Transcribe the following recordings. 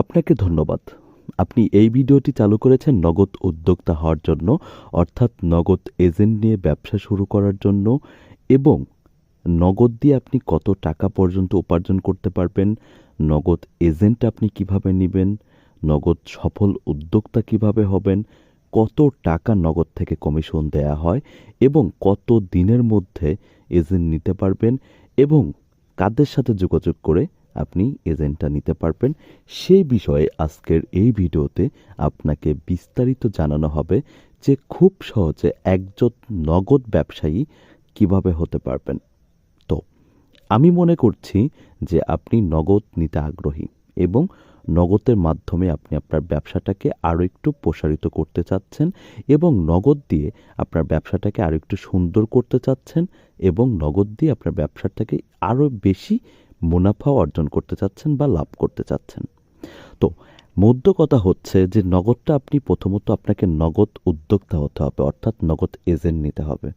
আপনাকে ধন্যবাদ। আপনি এই ভিডিওটি চালু করেছেন নগদ উদ্যোক্তা হওয়ার জন্য, অর্থাৎ নগদ এজেন্ট নিয়ে ব্যবসা শুরু করার জন্য, এবং নগদ দিয়ে আপনি কত টাকা পর্যন্ত উপার্জন করতে পারবেন, নগদ এজেন্ট আপনি কীভাবে নেবেন, নগদ সফল উদ্যোক্তা কীভাবে হবেন, কত টাকা নগদ থেকে কমিশন দেয়া হয়, এবং কত দিনের মধ্যে এজেন্ট নিতে পারবেন, এবং কাদের সাথে যোগাযোগ করে আপনি এজেন্টটা নিতে পারবেন। সেই বিষয়ে আজকের এই ভিডিওতে আপনাকে বিস্তারিত জানানো হবে যে খুব সহজে একজন নগদ ব্যবসায়ী কীভাবে হতে পারবেন। তো, আমি মনে করছি যে আপনি নগদ নিতে আগ্রহী এবং নগদের মাধ্যমে আপনি আপনার ব্যবসাটাকে আরও একটু প্রসারিত করতে চাচ্ছেন এবং নগদ দিয়ে আপনার ব্যবসাটাকে আরও একটু সুন্দর করতে চাচ্ছেন এবং নগদ দিয়ে আপনার ব্যবসাটাকে আরও বেশি মুনাফা অর্জন করতে চাচ্ছেন বা লাভ করতে চাচ্ছেন। তো মধ্য কথা হচ্ছে যে নগদটা আপনি প্রথমত আপনাকে নগদ উদ্যোক্তা হতে হবে, অর্থাৎ নগদ এজেন্ট নিতে হবে।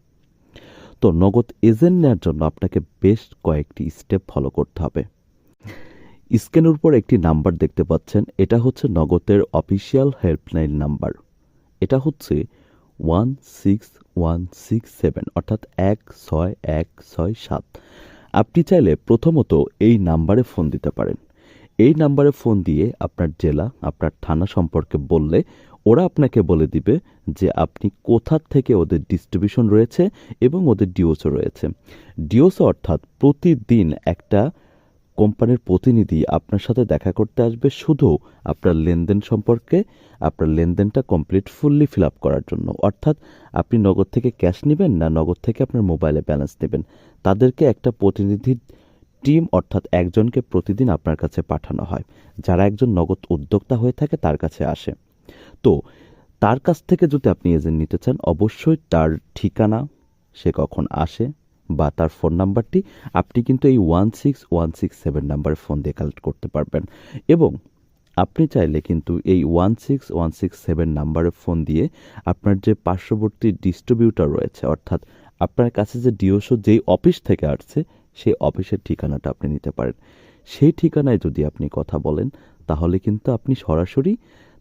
তো নগদ এজেন্ট নেওয়ার জন্য আপনাকে বেশ কয়েকটি স্টেপ ফলো করতে হবে। স্ক্রিনের উপর একটি নাম্বার দেখতে পাচ্ছেন, এটা হচ্ছে নগদের অফিসিয়াল হেল্পলাইন নাম্বার এটা হচ্ছে one six one six seven অর্থাৎ এক ছয় এক ছয় সাত। আপনি চাইলে প্রথমত এই নাম্বারে ফোন দিতে পারেন। এই নাম্বারে ফোন দিয়ে আপনার জেলা, আপনার থানা সম্পর্কে বললে ওরা আপনাকে বলে দিবে যে আপনি কোথার থেকে ওদের ডিস্ট্রিবিউশন রয়েছে এবং ওদের ডিওসও রয়েছে। ডিওসও অর্থাৎ প্রতিদিন একটা কোম্পানির প্রতিনিধি আপনার সাথে দেখা করতে আসবে শুধু আপনার লেনদেন সম্পর্কে, আপনার লেনদেনটা কমপ্লিট ফুললি ফিল আপ করার জন্য। অর্থাৎ আপনি নগদ থেকে ক্যাশ নেবেন না নগদ থেকে আপনার মোবাইলে ব্যালেন্স নেবেন। তাদেরকে একটা প্রতিনিধি টিম অর্থাৎ একজনকে প্রতিদিন আপনার কাছে পাঠানো হয়। যারা একজন নগদ উদ্যোক্তা হয়ে থাকে, তার কাছে আসে। তো, তার কাছ থেকে যদি আপনি এজেন্ট নিতে চান, অবশ্যই তার ঠিকানা সে কখন আসে বা তার ফোন নাম্বারটি আপনি কিন্তু এই one six one six seven নাম্বারে ফোন দিয়ে কালেক্ট করতে পারবেন। এবং আপনি চাইলে কিন্তু এই one six one six seven নাম্বারে ফোন দিয়ে আপনার যে পার্শ্ববর্তী ডিস্ট্রিবিউটার রয়েছে, অর্থাৎ আপনার কাছে যে ডিওসো যেই অফিস থেকে আসছে, সেই অফিসের ঠিকানাটা আপনি নিতে পারেন। সেই ঠিকানায় যদি আপনি কথা বলেন, তাহলে কিন্তু আপনি সরাসরি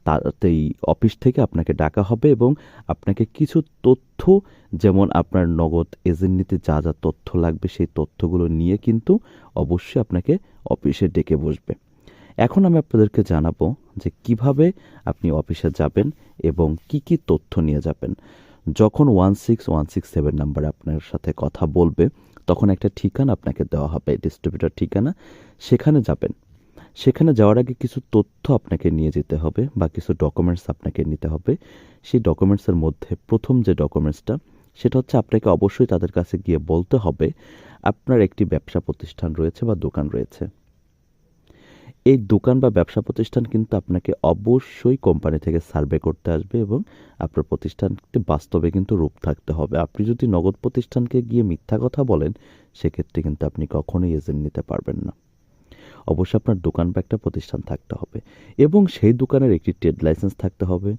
তাতেই অফিস থেকে আপনাকে ডাকা হবে এবং আপনাকে কিছু তথ্য, যেমন আপনার নগদ এজেন্ট নিতে যা যা তথ্য লাগবে সেই তথ্যগুলো নিয়ে কিন্তু অবশ্যই আপনাকে অফিসে ডেকে বসবে। এখন আমি আপনাদেরকে জানাব যে কীভাবে আপনি অফিসে যাবেন এবং কি কি তথ্য নিয়ে যাবেন। যখন one six one six seven number আপনার সাথে কথা বলবে, তখন একটা ঠিকানা আপনাকে দেওয়া হবে ডিস্ট্রিবিউটার ঠিকানা। সেখানে যাবেন। সেখানে যাওয়ার আগে কিছু তথ্য আপনাকে নিয়ে যেতে হবে বা কিছু ডকুমেন্টস আপনাকে নিতে হবে। সেই ডকুমেন্টসের মধ্যে প্রথম যে ডকুমেন্টসটা সেটা হচ্ছে আপনাকে অবশ্যই তাদের কাছে গিয়ে বলতে হবে, আপনার একটি ব্যবসা প্রতিষ্ঠান রয়েছে বা দোকান রয়েছে। এই দোকান বা ব্যবসা প্রতিষ্ঠান কিন্তু আপনাকে অবশ্যই কোম্পানি থেকে সার্ভে করতে আসবে এবং আপনার প্রতিষ্ঠানটি বাস্তবে কিন্তু রূপ থাকতে হবে। আপনি যদি নগদ প্রতিষ্ঠানকে গিয়ে মিথ্যা কথা বলেন, সেক্ষেত্রে কিন্তু আপনি কখনোই এজেন্ট নিতে পারবেন না। অবশ্যই আপনার দোকান বা একটা প্রতিষ্ঠান থাকতে হবে। এবং সেই দোকানের একটি ট্রেড লাইসেন্স থাকতে হবে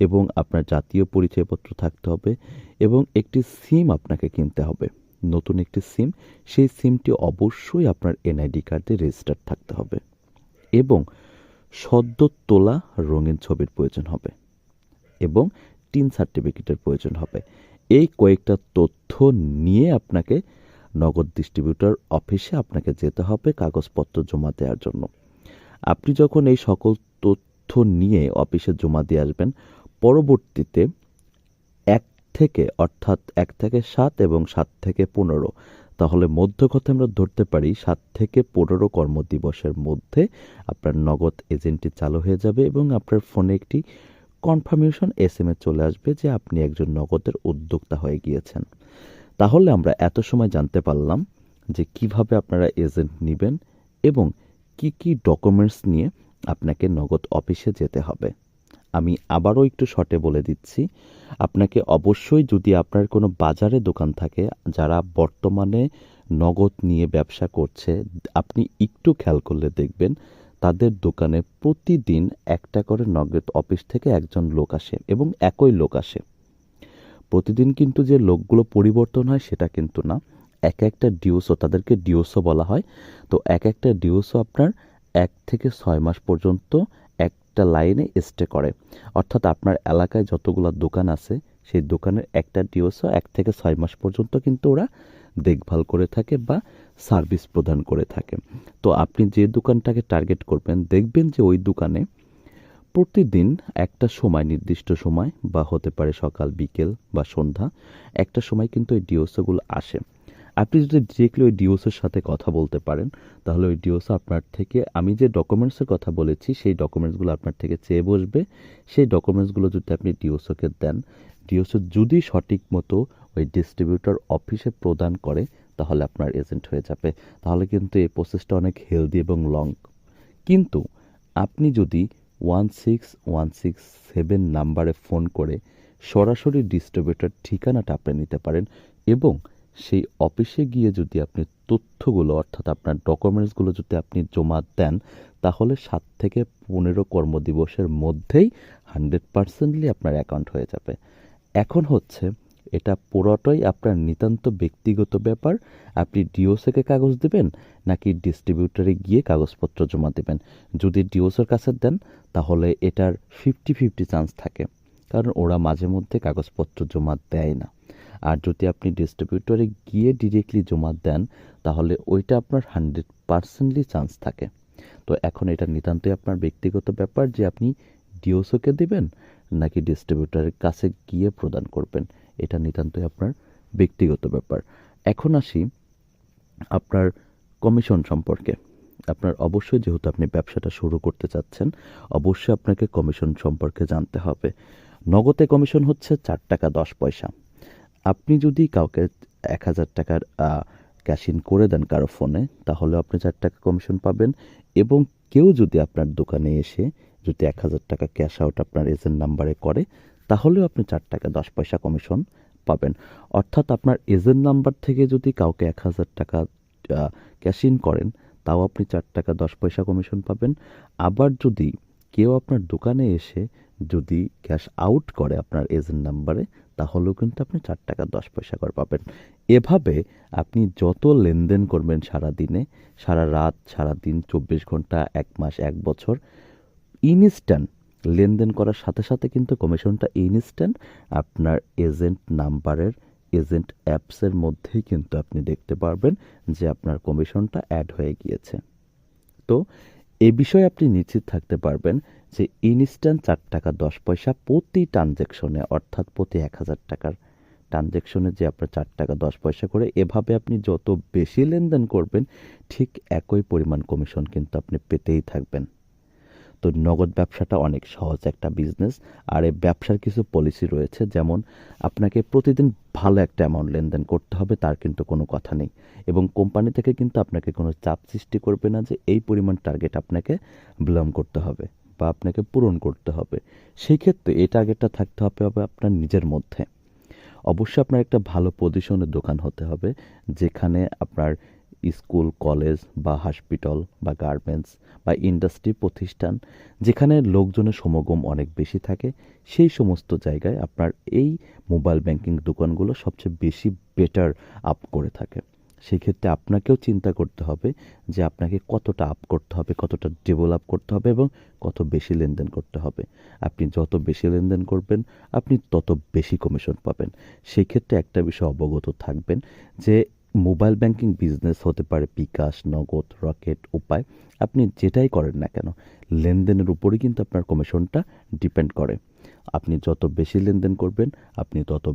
এবং আপনার জাতীয় পরিচয়পত্র থাকতে হবে এবং একটি সিম আপনাকে কিনতে হবে। নতুন একটি সিম, সেই সিমটি অবশ্যই আপনার এনআইডি কার্ডে রেজিস্টার থাকতে হবে এবং সদ্য তোলা রঙিন ছবির প্রয়োজন হবে এবং টিন সার্টিফিকেটের প্রয়োজন হবে। এই কয়েকটা তথ্য নিয়ে আপনাকে নগদ ডিস্ট্রিবিউটর অফিসে আপনাকে যেতে হবে কাগজপত্র জমা দেওয়ার জন্য। আপনি যখন এই সকল তথ্য নিয়ে অফিসে জমা দিয়ে আসবেন, পরবর্তীতে এক থেকে, অর্থাৎ এক থেকে সাত এবং সাত থেকে পনেরো, তাহলে মধ্য কথা আমরা ধরতে পারি, সাত থেকে পনেরো কর্মদিবসের মধ্যে আপনার নগদ এজেন্টটি চালু হয়ে যাবে এবং আপনার ফোনে একটি কনফার্মেশন এস চলে আসবে যে আপনি একজন নগদের উদ্যোক্তা হয়ে গিয়েছেন। তাহলে আমরা এত সময় জানতে পারলাম যে কীভাবে আপনারা এজেন্ট নেবেন এবং কি কি ডকুমেন্টস নিয়ে আপনাকে নগদ অফিসে যেতে হবে। আমি আবারও একটু শর্টে বলে দিচ্ছি, আপনাকে অবশ্যই যদি আপনার কোনো বাজারে দোকান থাকে যারা বর্তমানে নগদ নিয়ে ব্যবসা করছে, আপনি একটু খেয়াল করলে দেখবেন তাদের দোকানে প্রতিদিন একটা করে নগদ অফিস থেকে একজন লোক আসে এবং একই লোক আসে। প্রতিদিন কিন্তু যে লোকগুলো পরিবর্তন হয় সেটা কিন্তু না। এক একটা ডিওসও তাদেরকে ডিওসও বলা হয়। তো এক একটা ডিওসও আপনার এক থেকে ছয় মাস পর্যন্ত একটা লাইনে স্টে করে। অর্থাৎ আপনার এলাকায় যতগুলো দোকান আছে, সেই দোকানের একটা ডিওসও এক থেকে ছয় মাস পর্যন্ত কিন্তু ওরা দেখভাল করে থাকে বা সার্ভিস প্রদান করে থাকে। তো আপনি যে দোকানটাকে টার্গেট করবেন, দেখবেন যে ওই দোকানে প্রতিদিন একটা সময়, নির্দিষ্ট সময়, বা হতে পারে সকাল, বিকেল, বা সন্ধ্যা, একটা সময় কিন্তু ওই ডিওসোগুলো আসে। আপনি যদি ডিরেক্টলি ওই ডিওসের সাথে কথা বলতে পারেন, তাহলে ওই ডিওসো আপনার থেকে, আমি যে ডকুমেন্টসের কথা বলেছি, সেই ডকুমেন্টসগুলো আপনার থেকে চেয়ে বসবে। সেই ডকুমেন্টসগুলো যদি আপনি ডিওসোকে দেন, ডিওসো যদি সঠিক মতো ওই ডিস্ট্রিবিউটর অফিসে প্রদান করে, তাহলে আপনার এজেন্ট হয়ে যাবে। তাহলে কিন্তু এই প্রসেসটা অনেক হেলদি এবং লং কিন্তু আপনি যদি one six one six seven নাম্বারে ফোন করে সরাসরি ডিস্ট্রিবিউটর ঠিকানাটা আপনি নিতে পারেন এবং সেই অফিসে গিয়ে যদি আপনি তথ্যগুলো অর্থাৎ আপনার ডকুমেন্টসগুলো যদি আপনি জমা দেন, তাহলে সাত থেকে পনেরো কর্মদিবসের মধ্যেই হান্ড্রেড পার্সেন্টলি আপনার অ্যাকাউন্ট হয়ে যাবে। এখন হচ্ছে এটা পুরোটাই আপনার নিতান্ত ব্যক্তিগত ব্যাপার। আপনি ডিওসেকে কাগজ দেবেন নাকি ডিস্ট্রিবিউটরে গিয়ে কাগজপত্র জমা দেবেন? যদি ডিওসের কাছে দেন, তাহলে এটার ফিফটি ফিফটি চান্স থাকে। কারণ ওরা মাঝে মধ্যে কাগজপত্র জমা দেয় না। আর যদি আপনি ডিস্ট্রিবিউটরে গিয়ে ডিরেক্টলি জমা দেন, তাহলে ওইটা আপনার হান্ড্রেড পার্সেন্টলি চান্স থাকে। তো এখন এটা নিতান্তই আপনার ব্যক্তিগত ব্যাপার যে আপনি ডিওসোকে দেবেন নাকি ডিস্ট্রিবিউটরের কাছে গিয়ে প্রদান করবেন। এটা নিতান্তই আপনার ব্যক্তিগত ব্যাপার। এখন আসি আপনার কমিশন সম্পর্কে। আপনার অবশ্যই যেহেতু আপনি ব্যবসাটা শুরু করতে চাচ্ছেন, অবশ্যই আপনাকে কমিশন সম্পর্কে জানতে হবে। নগদে কমিশন হচ্ছে চার টাকা দশ পয়সা। আপনি যদি কাউকে এক হাজার টাকার ক্যাশ ইন করে দেন কারও ফোনে তাহলে আপনি চার টাকা কমিশন পাবেন এবং কেউ যদি আপনার দোকানে এসে যদি এক হাজার টাকা ক্যাশ আউট আপনার এজেন্ট নাম্বারে করে তাহলেও আপনি চার টাকা দশ পয়সা কমিশন পাবেন। অর্থাৎ আপনার এজেন্ট নাম্বার থেকে যদি কাউকে এক হাজার টাকা ক্যাশ ইন করেন, তাও আপনি চার টাকা দশ পয়সা কমিশন পাবেন। আবার যদি কেউ আপনার দোকানে এসে যদি ক্যাশ আউট করে আপনার এজেন্ট নাম্বারে তাহলেও কিন্তু আপনি চার টাকা দশ পয়সা করে পাবেন। এভাবে আপনি যত লেনদেন করবেন সারা দিনে, সারা রাত, সারা দিন, চব্বিশ ঘণ্টা, এক মাস, এক বছর ইনস্ট্যান্ট লেনদেন করার সাথে সাথে কিন্তু কমিশনটা ইনস্ট্যান্ট আপনার এজেন্ট নাম্বারের এজেন্ট অ্যাপসের মধ্যেই কিন্তু আপনি দেখতে পারবেন যে আপনার কমিশনটা অ্যাড হয়ে গিয়েছে। তো এ বিষয়ে আপনি নিশ্চিত থাকতে পারবেন যে ইনস্ট্যান্ট চার টাকা দশ পয়সা প্রতি ট্রানজ্যাকশনে অর্থাৎ প্রতি এক হাজার টাকার ট্রানজ্যাকশনে যে আপনার চার টাকা দশ পয়সা করে, এভাবে আপনি যত বেশি লেনদেন করবেন, ঠিক একই পরিমাণ কমিশন কিন্তু আপনি পেতেই থাকবেন। তো নগদ ব্যবসাটা অনেক সহজ একটা বিজনেস আর এই ব্যবসার কিছু পলিসি রয়েছে, যেমন আপনাকে প্রতিদিন ভালো একটা অ্যামাউন্ট লেনদেন করতে হবে, তার কিন্তু কোনো কথা নেই। এবং কোম্পানি থেকে কিন্তু আপনাকে কোনো চাপ সৃষ্টি করবে না যে এই পরিমাণ টার্গেট আপনাকে বিলম্ব করতে হবে বা আপনাকে পূরণ করতে হবে। সেই ক্ষেত্রে এই টার্গেটটা থাকতে হবে হবে আপনার নিজের মধ্যে। অবশ্যই আপনার একটা ভালো পজিশনের দোকান হতে হবে, যেখানে আপনার স্কুল, কলেজ বা হসপিটাল বা গার্মেন্টস বা ইন্ডাস্ট্রি প্রতিষ্ঠান যেখানে লোকজনের সমাগম অনেক বেশি থাকে, সেই সমস্ত জায়গায় আপনার এই মোবাইল ব্যাংকিং দোকানগুলো সবচেয়ে বেশি বেটার আপ করে থাকে। সেক্ষেত্রে আপনাকেও চিন্তা করতে হবে যে আপনাকে কতটা আপ করতে হবে, কতটা ডেভেলপ করতে হবে এবং কত বেশি লেনদেন করতে হবে। আপনি যত বেশি লেনদেন করবেন, আপনি তত বেশি কমিশন পাবেন। সেই ক্ষেত্রে একটা বিষয় অবগত থাকবেন যে মোবাইল ব্যাংকিং বিজনেস হতে পারে বিকাশ, নগদ, রকেট উপায়, আপনি যেটাই করেন না কেন, লেনদেনের উপরে কিন্তু আপনার কমিশনটা ডিপেন্ড করে। আপনি যত বেশি লেনদেন করবেন, আপনি তত